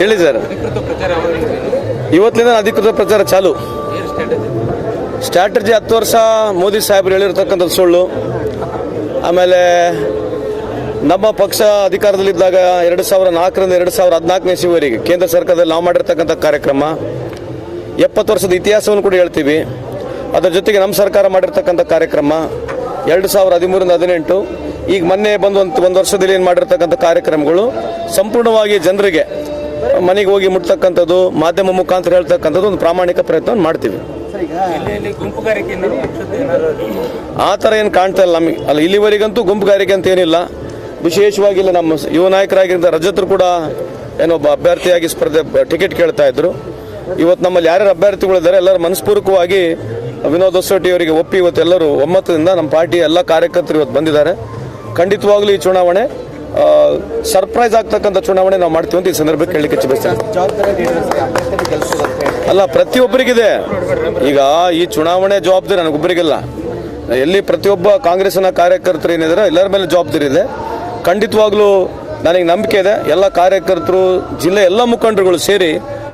ಹೇಳಿ ಸರ್. ಇವತ್ತಿನ ಅಧಿಕೃತ ಪ್ರಚಾರ ಚಾಲು. ಸ್ಟ್ರಾಟಜಿ ಹತ್ತು ವರ್ಷ ಮೋದಿ ಸಾಹೇಬರು ಹೇಳಿರ್ತಕ್ಕಂಥ ಸುಳ್ಳು. ಆಮೇಲೆ ನಮ್ಮ ಪಕ್ಷ ಅಧಿಕಾರದಲ್ಲಿದ್ದಾಗ ಎರಡು ಸಾವಿರ ನಾಲ್ಕರಿಂದ ಎರಡು ಸಾವಿರ ಹದಿನಾಲ್ಕನೇ ಇಸುವವರೆಗೆ ಕೇಂದ್ರ ಸರ್ಕಾರದಲ್ಲಿ ನಾವು ಮಾಡಿರ್ತಕ್ಕಂಥ ಕಾರ್ಯಕ್ರಮ. ಎಪ್ಪತ್ತು ವರ್ಷದ ಇತಿಹಾಸವನ್ನು ಕೂಡ ಹೇಳ್ತೀವಿ. ಅದರ ಜೊತೆಗೆ ನಮ್ಮ ಸರ್ಕಾರ ಮಾಡಿರ್ತಕ್ಕಂಥ ಕಾರ್ಯಕ್ರಮ. ಎರಡು ಸಾವಿರ ಹದಿಮೂರಿಂದ ಹದಿನೆಂಟು. ಈಗ ಮೊನ್ನೆ ಬಂದು ಒಂದು ವರ್ಷದಲ್ಲಿ ಏನು ಮಾಡಿರ್ತಕ್ಕಂಥ ಕಾರ್ಯಕ್ರಮಗಳು ಸಂಪೂರ್ಣವಾಗಿ ಜನರಿಗೆ ಮನೆಗೆ ಹೋಗಿ ಮುಟ್ತಕ್ಕಂಥದ್ದು ಮಾಧ್ಯಮ ಮುಖಾಂತರ ಹೇಳ್ತಕ್ಕಂಥದ್ದು ಒಂದು ಪ್ರಾಮಾಣಿಕ ಪ್ರಯತ್ನವನ್ನು ಮಾಡ್ತೀವಿ. ಆ ಥರ ಏನು ಕಾಣ್ತಾ ಇಲ್ಲ ನಮಗೆ. ಅಲ್ಲ ಇಲ್ಲಿವರೆಗಂತೂ ಗುಂಪುಗಾರಿಕೆ ಅಂತ ಏನಿಲ್ಲ. ವಿಶೇಷವಾಗಿ ಇಲ್ಲಿ ನಮ್ಮ ಯುವ ನಾಯಕರಾಗಿದ್ದ ರಜತರು ಕೂಡ ಏನೊಬ್ಬ ಅಭ್ಯರ್ಥಿಯಾಗಿ ಸ್ಪರ್ಧೆ ಟಿಕೆಟ್ ಕೇಳ್ತಾ ಇದ್ರು. ಇವತ್ತು ನಮ್ಮಲ್ಲಿ ಯಾರ್ಯಾರು ಅಭ್ಯರ್ಥಿಗಳಿದ್ದಾರೆ ಎಲ್ಲರೂ ಮನಸ್ಪೂರ್ವಕವಾಗಿ ವಿನೋದ್ ಹೊಸೋಟಿ ಅವರಿಗೆ ಒಪ್ಪಿ ಇವತ್ತು ಎಲ್ಲರೂ ಒಮ್ಮತದಿಂದ ನಮ್ಮ ಪಾರ್ಟಿ ಎಲ್ಲ ಕಾರ್ಯಕರ್ತರು ಇವತ್ತು ಬಂದಿದ್ದಾರೆ. ಖಂಡಿತವಾಗ್ಲೂ ಈ ಚುನಾವಣೆ ಸರ್ಪ್ರೈಸ್ ಆಗ್ತಕ್ಕಂಥ ಚುನಾವಣೆ ನಾವು ಮಾಡ್ತೀವಿ ಅಂತ ಈ ಸಂದರ್ಭಕ್ಕೆ ಹೇಳಲಿಕ್ಕೆ ಇಚ್ಛಿಸ್ತೇನೆ. ಅಲ್ಲ, ಪ್ರತಿಯೊಬ್ಬರಿಗಿದೆ. ಈಗ ಈ ಚುನಾವಣೆ ಜವಾಬ್ದಾರಿ ನನಗೊಬ್ಬರಿಗಿಲ್ಲ. ಎಲ್ಲಿ ಪ್ರತಿಯೊಬ್ಬ ಕಾಂಗ್ರೆಸ್ನ ಕಾರ್ಯಕರ್ತರು ಏನಿದ್ದಾರೆ ಎಲ್ಲರ ಮೇಲೆ ಜವಾಬ್ದಾರಿ ಇದೆ. ಖಂಡಿತವಾಗ್ಲೂ ನನಗೆ ನಂಬಿಕೆ ಇದೆ. ಎಲ್ಲ ಕಾರ್ಯಕರ್ತರು, ಜಿಲ್ಲೆ ಎಲ್ಲ ಮುಖಂಡರುಗಳು ಸೇರಿ